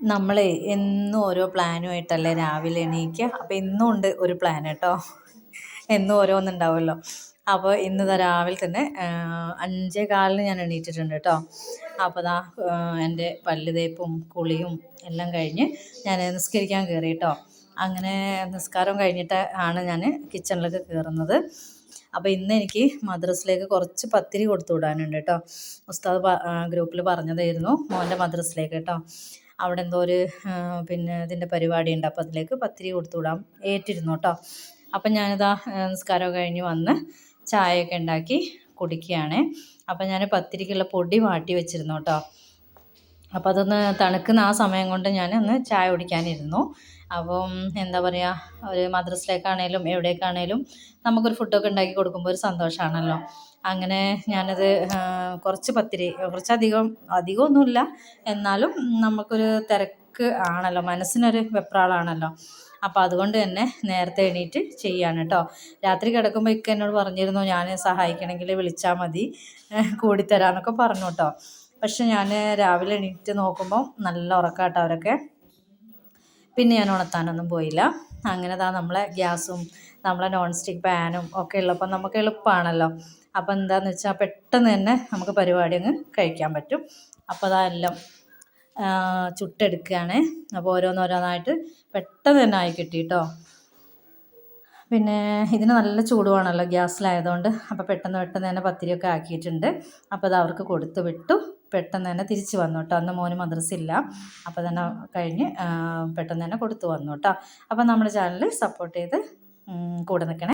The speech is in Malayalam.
നമ്മളെ എന്നും ഓരോ പ്ലാനുമായിട്ടല്ലേ രാവിലെ എണീക്കുക അപ്പോൾ ഇന്നും ഉണ്ട് ഒരു പ്ലാൻ കേട്ടോ എന്നും ഓരോന്നുണ്ടാവുമല്ലോ. അപ്പോൾ ഇന്ന് രാവിലെ തന്നെ അഞ്ചേ കാലിന് ഞാൻ എണീറ്റിട്ടുണ്ട് കേട്ടോ അപ്പോൾ ദാ എന്റെ പല്ല് തേപ്പും കുളിയും എല്ലാം കഴിഞ്ഞ് ഞാൻ നിസ്കരിക്കാൻ കയറി കേട്ടോ അങ്ങനെ നിസ്കാരം കഴിഞ്ഞിട്ട് ആണ് ഞാൻ കിച്ചണിലേക്ക് കയറുന്നത് അപ്പോൾ ഇന്ന് എനിക്ക് മദ്രസിലേക്ക് കുറച്ച് പത്തിരി കൊടുത്തു വിടാനുണ്ട് കേട്ടോ ഉസ്താദ് ഗ്രൂപ്പിൽ പറഞ്ഞതായിരുന്നു മോന്റെ മദ്രസിലേക്ക് കേട്ടോ അവിടെ എന്തോ ഒരു പിന്നെ ഇതിന്റെ പരിപാടി ഉണ്ട് അപ്പോൾ അതിലേക്ക് പത്തിരി കൊടുത്തു വിടാം ഏറ്റിരുന്നു കേട്ടോ. അപ്പം ഞാനിതാ നിസ്കാരം കഴിഞ്ഞ് വന്ന് ചായയൊക്കെ ഉണ്ടാക്കി കുടിക്കുകയാണ്. അപ്പം ഞാൻ പത്തിരിക്കുള്ള പൊടി വാട്ടി വെച്ചിരുന്നു കേട്ടോ. അപ്പോൾ അതൊന്ന് തണുക്കുന്ന ആ സമയം കൊണ്ട് ഞാൻ ഒന്ന് ചായ കുടിക്കാനിരുന്നു. അപ്പം എന്താ പറയുക ഒരു മദ്രസിലേക്കാണേലും എവിടേക്കാണേലും നമുക്കൊരു ഫുഡൊക്കെ ഉണ്ടാക്കി കൊടുക്കുമ്പോൾ ഒരു സന്തോഷമാണല്ലോ അങ്ങനെ ഞാനത് കുറച്ച് പത്തിരി കുറച്ചധികം അധികമൊന്നുമില്ല. എന്നാലും നമുക്കൊരു തിരക്ക് ആണല്ലോ മനസ്സിനൊരു വെപ്രാളാണല്ലോ. അപ്പോൾ അതുകൊണ്ട് തന്നെ നേരത്തെ എണീറ്റ് ചെയ്യാണ് കേട്ടോ രാത്രി കിടക്കുമ്പോൾ ഇക്ക എന്നോട് പറഞ്ഞിരുന്നു ഞാൻ സഹായിക്കണമെങ്കിൽ വിളിച്ചാൽ മതി. കൂടിത്തരാമെന്നൊക്കെ പറഞ്ഞു കേട്ടോ പക്ഷെ ഞാൻ രാവിലെ എണീറ്റ് നോക്കുമ്പോൾ നല്ല ഉറക്കാട്ടോ അവരൊക്കെ. പിന്നെ ഞാൻ ഉണർത്താനൊന്നും പോയില്ല. അങ്ങനെ താ നമ്മളെ ഗ്യാസും നമ്മളെ നോൺ സ്റ്റിക്ക് പാനും ഒക്കെ ഉള്ളപ്പോൾ നമുക്ക് എളുപ്പമാണല്ലോ അപ്പോൾ എന്താണെന്ന് വെച്ചാൽ പെട്ടെന്ന് തന്നെ നമുക്ക് പരിപാടി അങ്ങ് കഴിക്കാൻ പറ്റും. അപ്പോൾ അതെല്ലാം ചുട്ടെടുക്കുകയാണ് അപ്പോൾ ഓരോന്നോരോന്നായിട്ട് പെട്ടെന്ന് തന്നെ ആയി കിട്ടി കേട്ടോ പിന്നെ ഇതിന് നല്ല ചൂടുവാണല്ലോ ഗ്യാസിലായതുകൊണ്ട്. അപ്പോൾ പെട്ടെന്ന് പെട്ടെന്ന് തന്നെ പത്തിരിയൊക്കെ ആക്കിയിട്ടുണ്ട്. അപ്പോൾ അത് അവർക്ക് കൊടുത്തു വിട്ടു. പെട്ടെന്ന് തന്നെ തിരിച്ച് വന്നു കേട്ടോ. അന്ന് മോന് മദ്രസ ഇല്ല. അപ്പോൾ തന്നെ കഴിഞ്ഞ് പെട്ടെന്ന് തന്നെ കൊടുത്തു വന്നു കേട്ടോ. അപ്പോൾ നമ്മുടെ ചാനൽ സപ്പോർട്ട് ചെയ്ത് കൂടെ നിൽക്കണേ